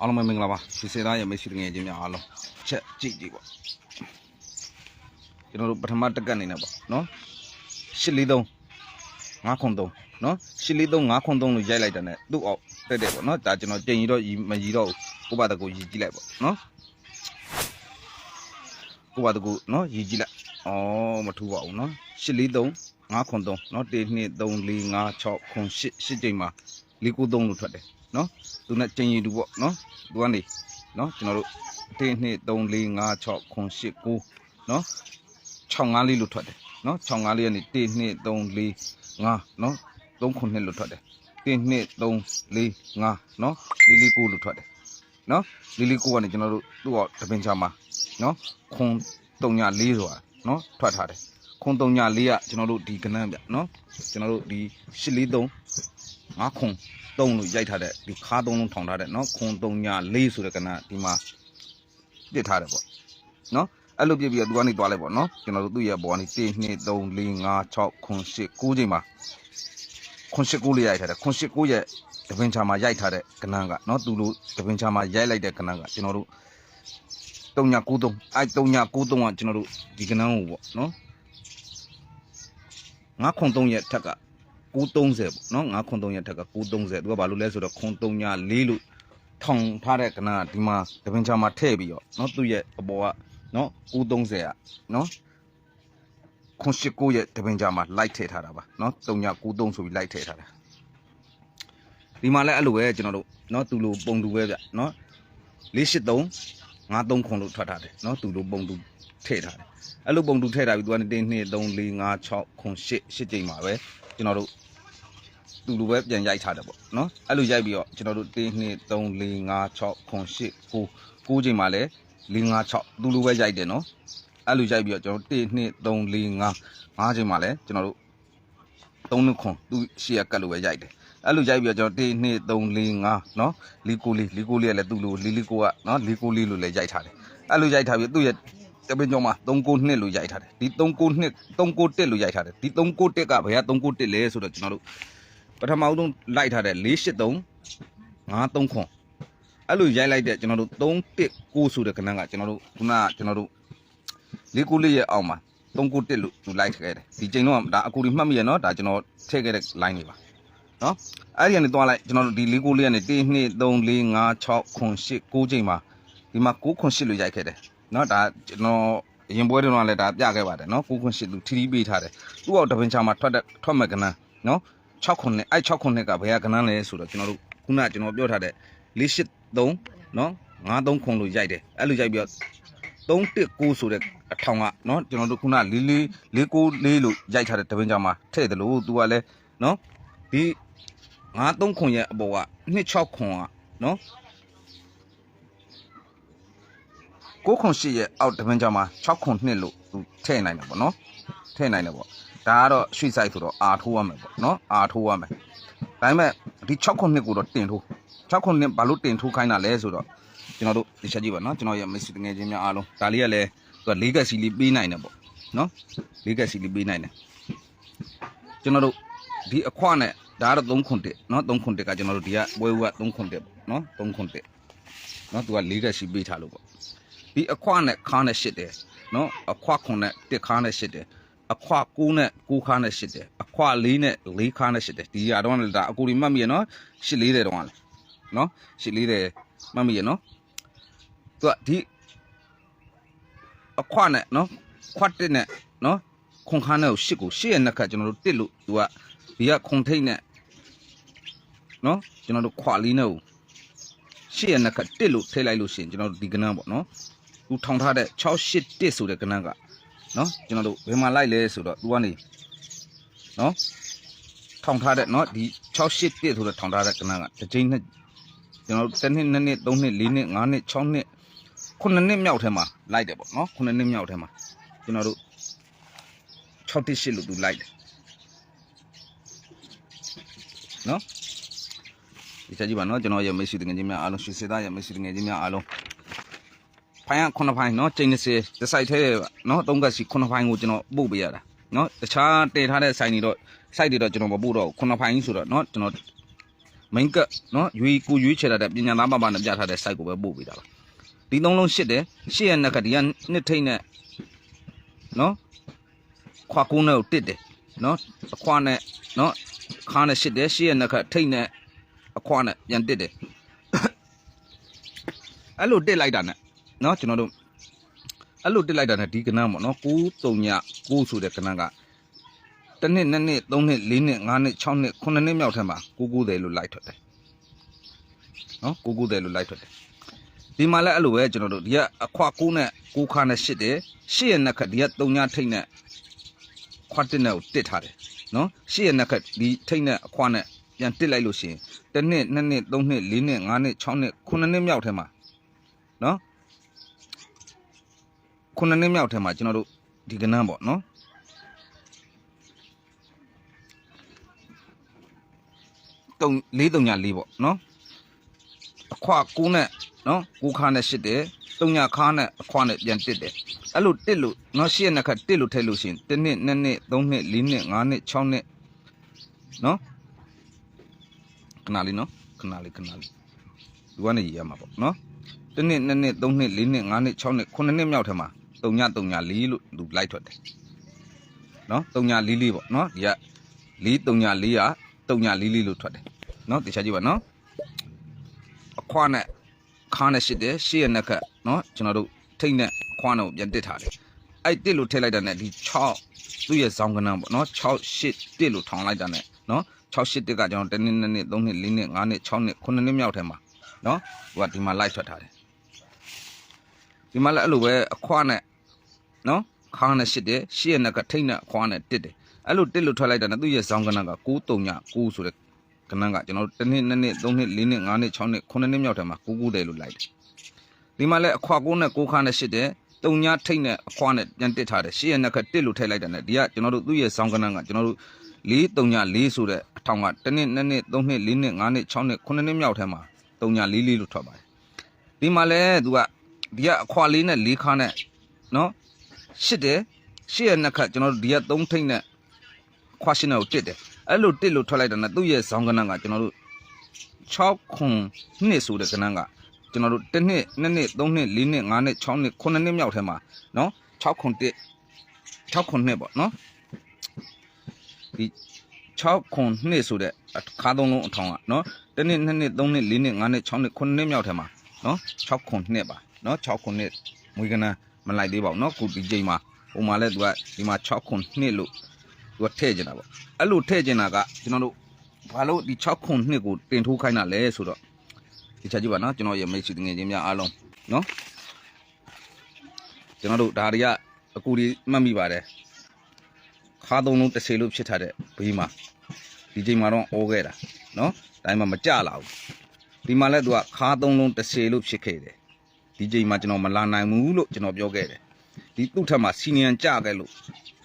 အားလုံးပဲမင်္ဂလာပါဒီစေသားရဲ့မိတ်ဆွေတငယ်ချင်းများအားလုံးချက်ကြည့်ကြည့်ပေါ့ကျွန်တော်တို့ပထမတက်ကတ်နေနေပေါ့နော်843 503နော်843 503လို့ရိုက်လိုက်တာ ਨੇ သူ့အောက်တက်တယ်ပေါ့နော်ဒါကျွန်တော်ကြင်ရီတော့ရီမရီတော့ကိုပါတကူရီကြည့်လိုက်ပေါ့နော်ကိုပါတကူနော်ရီကြည့်လိုက်ဩမထူပါဘူးနော်843 503နော်1 2 3 4 5 6 9 8 8ချိန်မှာ493လို့ထွက်တယ်နော် သူနဲ့ကြင်ရီတူပေါ့နော်သူကနေနော်ကျွန်တော်တို့1 2 3 4 5 6 9 8 9နော်65လေးလို့ထွက်တယ်နော်65လေးကနေ1 2 3 4 5နော်3ခုနှစ်လို့ထွက်တယ်1 2 3 4 5နော်လီလီကိုလို့ထွက်တယ်နော်လီလီကိုကနေကျွန်တော်တို့သူ့အောက်တပင်ချာမှာနော်ခွန်3ည4ဆိုတာနော်ထွက်ထားတယ်ခွန်3ည4ကကျွန်တော်တို့ဒီကနန်းဗျနော်ကျွန်တော်တို့ဒီ843 5ခွန် 3လို့ရိုက်ထားတဲ့ဒီခါ3လုံးထောင်ထားတဲ့နော်ခွန်3ည4ဆိုတဲ့ကနန်းဒီမှာပြစ်ထားတယ်ပေါ့နော်အဲ့လိုပြစ်ပြီးတော့သူကနေသွားလိုက်ပေါ့နော်ကျွန်တော်တို့သူ့ရဲ့ဘောကနေ1 2 3 4 5 6ခွန်8 9ချိန်မှာခွန်8 9လေးရိုက်ထားတယ်ခွန်8 9ရဲ့တပင်ချာမှာရိုက်ထားတဲ့ကနန်းကနော်သူတို့တပင်ချာမှာရိုက်လိုက်တဲ့ကနန်းကကျွန်တော်တို့3ည93အဲ့3ည93ကကျွန်တော်တို့ဒီကနန်းကိုပေါ့နော်9ခွန်3ရဲ့ထက်က 930ပေါ့နော်9ခွန်3ရထက်က930သူကဘာလို့လဲဆိုတော့ခွန်3ည4လို့ထောင်ထားတဲ့ကနာဒီမှာတပင်ချာမှာထည့်ပြီးတော့နော်သူ့ရဲ့အပေါ်ကနော်930อ่ะနော်ခွန်19ရဲ့တပင်ချာမှာ light ထည့်ထားတာပါနော်3ည93ဆိုပြီး light ထည့်ထားတာဒီမှာလည်းအဲ့လိုပဲကျွန်တော်တို့နော်သူလိုပုံတူပဲဗျနော်483 53ခွန်လို့ထွက်ထားတယ်နော်သူလိုပုံတူထည့်ထားတယ်အဲ့လိုပုံတူထည့်ထားပြီးသူကနေ1 2 3 4 5 6ခွန်8 8ကြိမ်ပါပဲ ကျွန်တော်တို့သူလိုပဲပြန်ရိုက်ထားတယ်ပေါ့နော်အဲ့လိုရိုက်ပြီးတော့ကျွန်တော်တို့1 2 3 4 5 6 7 8 9 9ချိန်မှာလဲ4 5 6သူလိုပဲရိုက်တယ်နော်အဲ့လိုရိုက်ပြီးတော့ကျွန်တော်1 2 3 4 5 5ချိန်မှာလဲကျွန်တော်တို့3နှစ်ခွန်သူရှေ့ကကတ်လိုပဲရိုက်တယ်အဲ့လိုရိုက်ပြီးတော့ကျွန်တော်1 2 3 4 5နော်လီကိုလေးလီကိုလေးကလည်းသူ့လိုလီလီကိုကနော်လီကိုလေးလိုလည်းရိုက်ထားတယ်အဲ့လိုရိုက်ထားပြီးသူ့ရဲ့ တပင်းကျော်မှာ39နှစ်လို့ရိုက်ထားတယ်ဒီ39နှစ်39လို့ရိုက်ထားတယ်ဒီ39ကဘယ်က39လဲဆိုတော့ကျွန်တော်တို့ပထမဆုံးလိုက်ထားတဲ့483 53ခွန်အဲ့လိုရိုက်လိုက်တဲ့ကျွန်တော်တို့319ဆိုတဲ့ခဏကကျွန်တော်တို့ခုနကကျွန်တော်တို့လေးကိုလေးရဲ့အောက်မှာ391လို့သူလိုက်ခဲ့တယ်ဒီချိန်တော့ဒါအကူဒီမှတ်မိရနော်ဒါကျွန်တော်ထည့်ခဲ့တဲ့ line တွေပါနော်အဲ့ဒီကနေသွားလိုက်ကျွန်တော်တို့ဒီလေးကိုလေးကနေ1 2 3 4 5 6 9 8 9ချိန်မှာဒီမှာ9 9 8လို့ရိုက်ခဲ့တယ် နော်ဒါကျွန်တော်အရင်ပွဲတုန်းကလည်းဒါပြခဲ့ပါတယ်နော်ကိုခွန်းရှိသူထီထီပေးထားတယ်သူ့အောက်တပင်ချာမှာထွက်တဲ့ထွက်မဲ့ကနန်းနော်6ခုနဲ့အဲ့6ခုနဲ့ကဘယ်ကကနန်းလဲဆိုတော့ကျွန်တော်တို့ခုနကကျွန်တော်ပြောထားတဲ့483နော်93ခုလို့ရိုက်တယ်အဲ့လိုရိုက်ပြီးတော့319ဆိုတဲ့အထောင်ကနော်ကျွန်တော်တို့ခုန444လို့ရိုက်ထားတဲ့တပင်ချာမှာထည့်တယ်လို့သူကလည်းနော်ဒီ93ခုရဲ့အပေါ်က26ခုကနော် 608ရဲ့အောက်တပင်းကြောင်မှာ602လို့သူထည့်နိုင်တယ်ပေါ့နော်ထည့်နိုင်တယ်ပေါ့ဒါကတော့ရွှေဆိုင်ဆိုတော့အာထိုးရမယ်ပေါ့နော်အာထိုးရမယ်ဒါပေမဲ့ဒီ602ကိုတော့တင်ထိုး602ဘာလို့တင်ထိုးခိုင်းတာလဲဆိုတော့ကျွန်တော်တို့ဒီချက်ကြည့်ပါနော်ကျွန်တော်ရဲ့မစ်စီတငယ်ချင်းများအားလုံးဒါလေးကလည်းသူက၄ကက်စီလေးပေးနိုင်တယ်ပေါ့နော်၄ကက်စီလေးပေးနိုင်တယ်ကျွန်တော်တို့ဒီအခွနဲ့ဒါကတော့3ခွန်တက်နော်3ခွန်တက်ကကျွန်တော်တို့ဒီကပွဲဦးက3ခွန်တက်ပေါ့နော်3ခွန်တက်နော်သူက၄ကက်စီပေးထားလို့ပေါ့ ဒီအခွနဲ့ခါနဲ့ရှစ်တယ်နော်အခွခွန်နဲ့တက်ခါနဲ့ရှစ်တယ်အခွ9နဲ့9ခါနဲ့ရှစ်တယ်အခွ4နဲ့4ခါနဲ့ရှစ်တယ်ဒီကတော့လည်းဒါအကူဒီမှတ်မိရနော်ရှစ်လေးတယ်တော့လည်းနော်ရှစ်လေးတယ်မှတ်မိရနော်သူကဒီအခွနဲ့နော်ခွတ်တက်နဲ့နော်ခွန်ခါနဲ့ကိုရှစ်ကိုရှစ်ရဲ့နှစ်ခတ်ကျွန်တော်တို့တစ်လို့သူကဒီကခွန်ထိတ်နဲ့နော်ကျွန်တော်တို့ခွာလေးနဲ့ကိုရှစ်ရဲ့နှစ်ခတ်တစ်လို့ထိလိုက်လို့ရှိရင်ကျွန်တော်တို့ဒီကနန်းပေါ့နော် သူထောင်ထားတဲ့681ဆိုတဲ့ကနန်းကနော်ကျွန်တော်တို့ဘယ်မှာလိုက်လဲဆိုတော့သူကနေနော်ထောင်ထားတဲ့နော်ဒီ681ဆိုတဲ့ထောင်ထားတဲ့ကနန်းကတစ်ချိန်နဲ့ကျွန်တော်တို့တစ်နှစ်နှစ်နှစ်သုံးနှစ်လေးနှစ်ငါးနှစ်6နှစ်ခုနှစ်နှစ်မြောက်ထဲမှာလိုက်တယ်ပေါ့နော်ခုနှစ်နှစ်မြောက်ထဲမှာကျွန်တော်တို့6တစ်8လို့သူလိုက်တယ်နော်ဒီချက်ကြီးပါနော်ကျွန်တော်ရဲ့မိတ်ဆွေတငယ်ချင်းများအားလုံးရွှေစေသားရဲ့မိတ်ဆွေတငယ်ချင်းများအားလုံး ဖိုင်က9ဖိုင်နော်ချိန်20ဒီဆိုင်ထဲနော်3ကက်စီ9ဖိုင်ကိုကျွန်တော်ပို့ပေးရတာနော်တခြားတည်ထားတဲ့ဆိုင်တွေတော့ site တွေတော့ကျွန်တော်မပို့တော့ဘူး9ဖိုင်ဆိုတော့နော်ကျွန်တော် main ကနော်ရွေးကိုရွေးချယ်ထားတဲ့ပညာသားပါပါနဲ့ပြထားတဲ့ site ကိုပဲပို့ပေးတာပါဒီသုံးလုံးရှစ်တယ်ရှစ်ရဲ့နက်ကဒီကနှစ်ထိတ်နဲ့နော်ခွာကုန်းနဲ့ကိုတစ်တယ်နော်အခွာနဲ့နော်ခါနဲ့ရှစ်တယ်ရှစ်ရဲ့နက်ကထိတ်နဲ့အခွာနဲ့ပြန်တစ်တယ်အဲ့လိုတစ်လိုက်တာနဲ့ နော်ကျွန်တော်တို့အဲ့လိုတစ်လိုက်တာနဲ့ဒီကနန်းပေါ့နော်9 3ည9ဆိုတဲ့ကနန်းကတစ်နှစ်နှစ်နှစ်သုံးနှစ်လေးနှစ်ငါးနှစ်၆နှစ်ခုနှစ်နှစ်မြောက်ထက်မှာ990လို့လိုက်ထွက်တယ်နော်990လို့လိုက်ထွက်တယ်ဒီမှာလည်းအဲ့လိုပဲကျွန်တော်တို့ဒီကအခွ9နဲ့9ခါနဲ့8တယ်8ရဲ့နက်ခတ်ဒီက3ညထိတ်နဲ့ခွတ်တစ်နဲ့ကိုတစ်ထားတယ်နော်8ရဲ့နက်ခတ်ဒီထိတ်နဲ့အခွနဲ့ပြန်တစ်လိုက်လို့ရှိရင်တစ်နှစ်နှစ်နှစ်သုံးနှစ်လေးနှစ်ငါးနှစ်၆နှစ်ခုနှစ်နှစ်မြောက်ထက်မှာနော် ခုနှစ်နှစ်မြောက်ထက်မှာကျွန်တော်တို့ဒီကနန်းပေါ့နော်တုံလေးတုံညာလေးပေါ့နော်အခွကိုးနဲ့နော်ကိုးခါနဲ့ရှစ်တယ်တုံညာခါနဲ့အခွနဲ့ပြန်တစ်တယ်အဲ့လိုတစ်လို့နော်ရှစ်ရက်နှစ်ခါတစ်လို့ထည့်လို့ရှိရင်တစ်နှစ်နှစ်နှစ်သုံးနှစ်လေးနှစ်ငါးနှစ်၆နှစ်နော်ခဏလေးနော်ခဏလေးခဏလေးဒီကနေရရမှာပေါ့နော်တစ်နှစ်နှစ်နှစ်သုံးနှစ်လေးနှစ်ငါးနှစ်၆နှစ်ခုနှစ်နှစ်မြောက်ထဲမှာ တုံညာတုံညာလေးလို့သူလိုက်ထွက်တယ်နော်တုံညာလေးလေးပေါ့နော်ဒီကလေးတုံညာလေးကတုံညာလေးလေးလို့ထွက်တယ်နော်တခြားကြည့်ပါနော်အခွားနဲ့ခါးနဲ့ရှစ်တယ်ရှစ်ရဲ့နက်ခတ်နော်ကျွန်တော်တို့ထိတ်နဲ့အခွားနဲ့ကိုပြန်တစ်ထားတယ်အဲ့တစ်လို့ထည့်လိုက်တာနဲ့ဒီ6သူ့ရဲ့ဇောင်းကနန်းပေါ့နော်6 8တစ်လို့ထောင်လိုက်တာနဲ့နော်6 8တစ်ကကျွန်တော်တစ်နှစ်နှစ်နှစ်သုံးနှစ်လေးနှစ်ငါးနှစ်6နှစ်9နှစ်မြောက်ထဲမှာနော်ဟိုကဒီမှာလိုက်ထွက်ထားတယ် ဒီမှာလည်းအဲ့လိုပဲအခွားနဲ့နော်ခါးနဲ့ရှစ်တယ်ရှစ်ရဲ့နက်ကထိတ်နဲ့အခွားနဲ့တစ်တယ်အဲ့လိုတစ်လို့ထွက်လိုက်တာနဲ့သူ့ရဲ့ဇောင်းကနန်းက6 3ည9ဆိုတဲ့ကနန်းကကျွန်တော်တို့တစ်နှစ်နှစ်နှစ်သုံးနှစ်လေးနှစ်ငါးနှစ်6နှစ်9နှစ်မြောက်ထဲမှာ9 9တယ်လို့လိုက်တယ်ဒီမှာလည်းအခွာ9နဲ့9ခါနဲ့8တယ်တုံညာထိတ်နဲ့အခွာနဲ့ပြန်တစ်ထားတယ်ရှစ်ရဲ့နက်ကတစ်လို့ထည့်လိုက်တာနဲ့ဒီကကျွန်တော်တို့သူ့ရဲ့ဇောင်းကနန်းကကျွန်တော်တို့လေးတုံညာလေးဆိုတဲ့အထောင်ကတစ်နှစ်နှစ်နှစ်သုံးနှစ်လေးနှစ်ငါးနှစ်6နှစ်9နှစ်မြောက်ထဲမှာတုံညာလေးလေးလို့ထွက်ပါတယ်ဒီမှာလည်းသူက ဒီကအခွာလေးနဲ့လေးခါနဲ့နော်ရှစ်တယ်ရှစ်ရဲ့နက်ကကျွန်တော်တို့ဒီက3ထိတ်နဲ့ခွာရှင်းတဲ့ကိုတစ်တယ်အဲ့လိုတစ်လို့ထွက်လိုက်တာနဲ့သူ့ရဲ့ဇောင်းကနန်းကကျွန်တော်တို့6ခွန်နှစ်ဆိုတဲ့ကနန်းကကျွန်တော်တို့တစ်နှစ်နှစ်နှစ်သုံးနှစ်လေးနှစ်ငါးနှစ်6နှစ်9နှစ်မြောက်ထဲမှာနော်6ခွန်တစ်6ခွန်နှစ်ပေါ့နော်ဒီ6ခွန်နှစ်ဆိုတဲ့ခါသုံးလုံးအထောင်ကနော်တစ်နှစ်နှစ်နှစ်သုံးနှစ်လေးနှစ်ငါးနှစ်6နှစ်9နှစ်မြောက်ထဲမှာနော်6ခွန်နှစ်ပါ နော်6ခွန်နှစ်မွေးကနန်းမလိုက်သေးပါဘူးနော်ခုဒီချိန်မှာဟိုမှာလဲသူကဒီမှာ6ခွန်နှစ်လို့သူကထည့်ကျင်တာပေါ့အဲ့လိုထည့်ကျင်တာကကျွန်တော်တို့ဘာလို့ဒီ6ခွန်နှစ်ကိုတင်ထိုးခိုင်းတာလဲဆိုတော့ဒီချက်ကြည့်ပါနော်ကျွန်တော်ရဲ့မိတ်ဆွေတငယ်ချင်းများအားလုံးနော်ကျွန်တော်တို့ဒါတွေကအကူဒီမှတ်မိပါတယ်ခါသုံးလုံးတစ်စေလို့ဖြစ်ထားတဲ့ဘေးမှာဒီချိန်မှာတော့အောခဲ့တာနော်ဒါမှမကြလာဘူးဒီမှာလဲသူကခါသုံးလုံးတစ်စေလို့ဖြစ်ခဲ့တယ် ဒီချိန်မှာကျွန်တော်မလာနိုင်ဘူးလို့ကျွန်တော်ပြောခဲ့တယ်ဒီသူ့ထက်မှာစီနီယံကြခဲ့လို့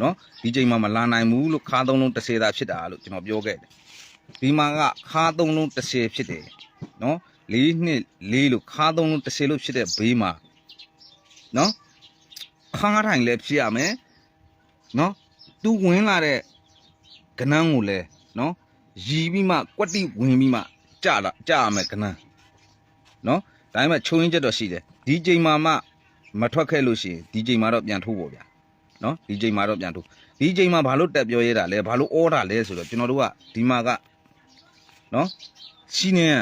နော်ဒီချိန်မှာမလာနိုင်ဘူးလို့ခါသုံးလုံး30သာဖြစ်တာလို့ကျွန်တော်ပြောခဲ့တယ်ဒီမှာကခါသုံးလုံး30ဖြစ်တယ်နော်၄နှစ်၄လို့ခါသုံးလုံး30လို့ဖြစ်တဲ့ဘေးမှာနော်ခါထိုင်လည်းဖြစ်ရမယ်နော်သူဝင်လာတဲ့ကနန်းကိုလည်းနော်ရီပြီးမှကွက်တိဝင်ပြီးမှကြလာကြရမယ်ကနန်းနော် ဒါပေမဲ့ချုံရင်ချက်တော့ရှိတယ်ဒီချိန်မှာမှမထွက်ခဲ့လို့ရှိရင်ဒီချိန်မှာတော့ပြန်ထိုးပေါ့ဗျာနော်ဒီချိန်မှာတော့ပြန်ထုတ်ဒီချိန်မှာဘာလို့တက်ပြောရဲတာလဲဘာလို့အောတာလဲဆိုတော့ကျွန်တော်တို့ကဒီမှာကနော်စီနီယံ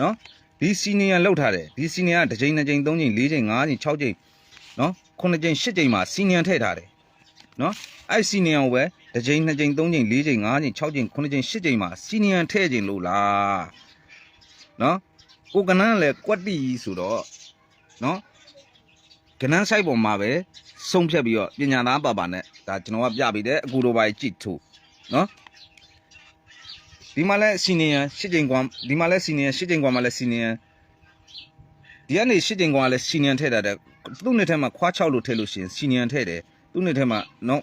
နော်ဒီစီနီယံလောက်ထားတယ်ဒီစီနီယံကတစ်ချိန်နှစ်ချိန်သုံးချိန်လေးချိန်ငါးချိန်၆ချိန်နော်ခုနှစ်ချိန်ရှစ်ချိန်မှာစီနီယံထည့်ထားတယ်နော်အဲ့စီနီယံကိုပဲတစ်ချိန်နှစ်ချိန်သုံးချိန်လေးချိန်ငါးချိန်၆ချိန်ခုနှစ်ချိန်ရှစ်ချိန်မှာစီနီယံထည့်ချိန်လို့လားနော် ကိုကနန်းလည်းကွက်တီကြီးဆိုတော့နော်ကနန်းဆိုင်ပေါ်မှာပဲဆုံးဖြတ်ပြီးတော့ပညာသားပါပါနဲ့ဒါကျွန်တော်ကပြပြီးတယ်အကူတော်ပါကြည့်ထို့နော်ဒီမှာလဲစီနီယံရှစ်ချိန်ကွာဒီမှာလဲစီနီယံရှစ်ချိန်ကွာမှာလဲစီနီယံဒီကနေရှစ်ချိန်ကွာလဲစီနီယံထည့်တာတဲ့သူ့နှစ်ထဲမှာခွား6လို့ထည့်လို့ရှိရင်စီနီယံထည့်တယ်သူ့နှစ်ထဲမှာနော်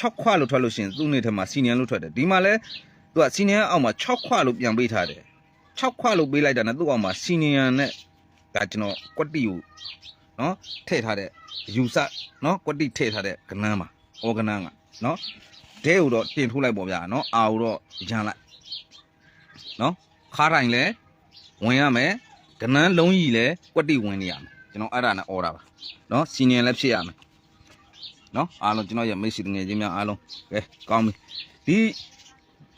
6ခွားလို့ထွက်လို့ရှိရင်သူ့နှစ်ထဲမှာစီနီယံလို့ထွက်တယ်ဒီမှာလဲသူကစီနီယံအောက်မှာ6ခွားလို့ပြန်ပေးထားတယ် 6ခွားလို့ပေးလိုက်တာနဲ့သူ့အောက်မှာစီနီယံနဲ့ဒါကျွန်တော်ကွက်တီကိုနော်ထည့်ထားတဲ့ယူဆနော်ကွက်တိထည့်ထားတဲ့ကနန်းမှာအော်ကနန်းကနော်ဒဲကိုတော့တင်ထိုးလိုက်ပေါ့ဗျာနော်အာကိုတော့ရန်လိုက်နော်ခါတိုင်းလဲဝင်ရမယ်ကနန်းလုံးကြီးလဲကွက်တိဝင်နေရမယ်ကျွန်တော်အဲ့ဒါနဲ့အော်တာပါနော်စီနီယံလည်းဖြစ်ရမယ်နော်အားလုံးကျွန်တော်ရဲ့မိတ်ဆွေငယ်ချင်းများအားလုံးကဲကောင်းပြီဒီ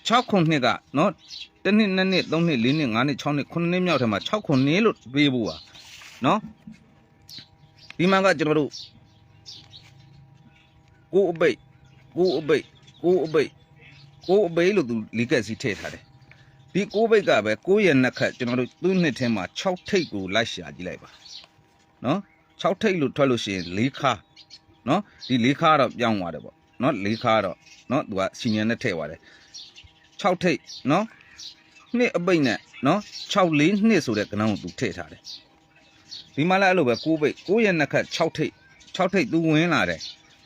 6ခုနှစ်ကနော်တစ်နှစ်နှစ်နှစ်သုံးနှစ်လေးနှစ်ငါးနှစ်6နှစ်9နှစ်မြောက်ထဲမှာ6ခုနှစ်လို့ပေးဖို့ပါနော်ဒီမှာကကျွန်တော်တို့ကိုအပိတ်ကိုအပိတ်ကိုအပိတ်ကိုအပိတ်လို့သူလီကက်စီထည့်ထားတယ်ဒီကိုးဘိတ်ကပဲကိုးရဲ့နှက်ခတ်ကျွန်တော်တို့သူ့နှစ်ထဲမှာ6ထိပ်ကိုလိုက်ရှာကြည့်လိုက်ပါနော်6ထိပ်လို့ထွက်လို့ရှိရင်၄ခါနော်ဒီ၄ခါတော့ပြောင်းသွားတယ်ပေါ့နော်၄ခါတော့နော်သူကစီညံနဲ့ထည့်သွားတယ် 6ထိပ်နော်နှစ်အပိတ်နဲ့နော်6လေးနှစ်ဆိုတဲ့ကဏ္ဍကိုသူထည့်ထားတယ်ဒီမှာလည်းအဲ့လိုပဲကိုးဘိတ်ကိုးရဲ့နှက်ခတ်6ထိပ်6ထိပ်သူဝင်လာတယ်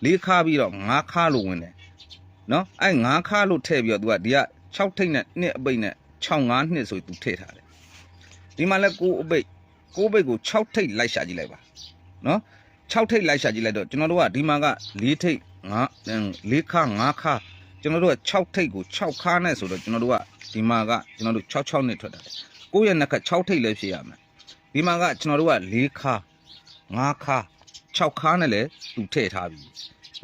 ၄ခါပြီးတော့5ခါလို့ဝင်တယ်နော်အဲ့5ခါလို့ထည့်ပြီးတော့သူကဒီက6ထိပ်နဲ့နှစ်အပိတ်နဲ့65နှစ်ဆိုသူထည့်ထားတယ်ဒီမှာလဲကိုအပိတ်ကိုအပိတ်ကို6ထိပ်လိုက်ရှာကြည့်လိုက်ပါနော်6ထိပ်လိုက်ရှာကြည့်လိုက်တော့ကျွန်တော်တို့ကဒီမှာက4ထိပ်5 4ခါ5ခါ ကျွန်တော်တို့က6ထိပ်ကို6ခါနဲ့ဆိုတော့ကျွန်တော်တို့ကဒီမှာကကျွန်တော်တို့66နှစ်ထွက်တာတယ်ကိုရဲ့နှက်က6ထိပ်လည်းဖြစ်ရမယ်ဒီမှာကကျွန်တော်တို့က4ခါ5ခါ6ခါနဲ့လည်းသူထည့်ထားပြီ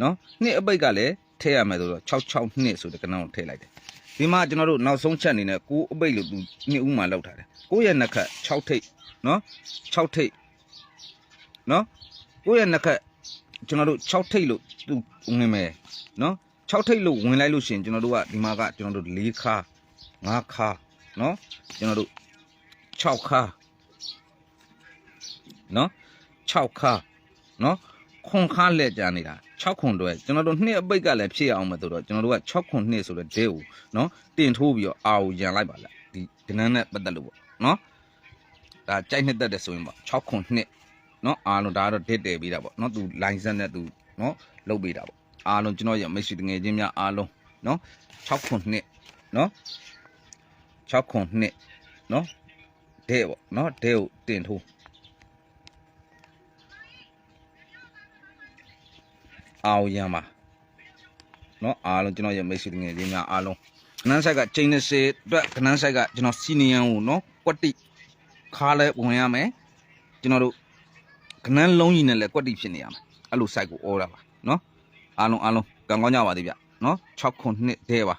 နော်နှစ်အပိတ်ကလည်းထည့်ရမယ်ဆိုတော့66နှစ်ဆိုတဲ့ကဏ္ဍကိုထည့်လိုက်တယ်ဒီမှာကျွန်တော်တို့နောက်ဆုံးချက်အနေနဲ့ကိုးအပိတ်လို့သူနှစ်ဦးမှလောက်ထားတယ်ကိုးရဲ့နှက်ခတ်6ထိပ်နော်6ထိပ်နော်ကိုးရဲ့နှက်ခတ်ကျွန်တော်တို့6ထိပ်လို့သူဝင်မယ်နော် 6ထိပ်လို့ဝင်လိုက်လို့ရှရင်ကျွန်တော်တို့ကဒီမှာကကျွန်တော်တို့4ခါ5ခါနော်ကျွန်တော်တို့6ခါနော်6ခါနော်ခွန်ခါလက်ကြနေတာ6ခွန်တော့ကျွန်တော်တို့နှစ်အပိတ်ကလည်းဖြစ်အောင်မဆိုတော့ကျွန်တော်တို့က6ခွန်နှစ်ဆိုတော့ဒဲကိုနော်တင်ထိုးပြီးတော့အာကိုရန်လိုက်ပါလားဒီကနန်းနဲ့ပတ်သက်လို့ပေါ့နော်ဒါကြိုက်နှစ်သက်တယ်ဆိုရင်ပေါ့6ခွန်နှစ်နော်အားလုံးဒါကတော့ဒစ်တယ်ပြီးတာပေါ့နော်သူ license နဲ့သူနော်လုတ်ပေးတာပေါ့ အားလုံးကျွန်တော်ရဲ့မိတ်ဆွေငယ်ချင်းများအားလုံးနော်6ခုနှစ်နော်6ခုနှစ်နော်ဒဲပေါ့နော်ဒဲကိုတင်ထိုးအောင်ရမ်းပါနော်အားလုံးကျွန်တော်ရဲ့မိတ်ဆွေငယ်ချင်းများအားလုံးခဏန်းဆိုင်ကချိန်20အတွက်ခဏန်းဆိုင်ကကျွန်တော်စီနီယန်ကိုနော်ကွက်တိခါလဲဝင်ရမယ်ကျွန်တော်တို့ခဏန်းလုံးကြီးနဲ့လည်းကွက်တိဖြစ်နေရမယ်အဲ့လို site ကို order ပါနော် အားလုံးအားလုံးကံကောင်းကြပါသေးဗျနော်6ခုနှစ်သေးပါ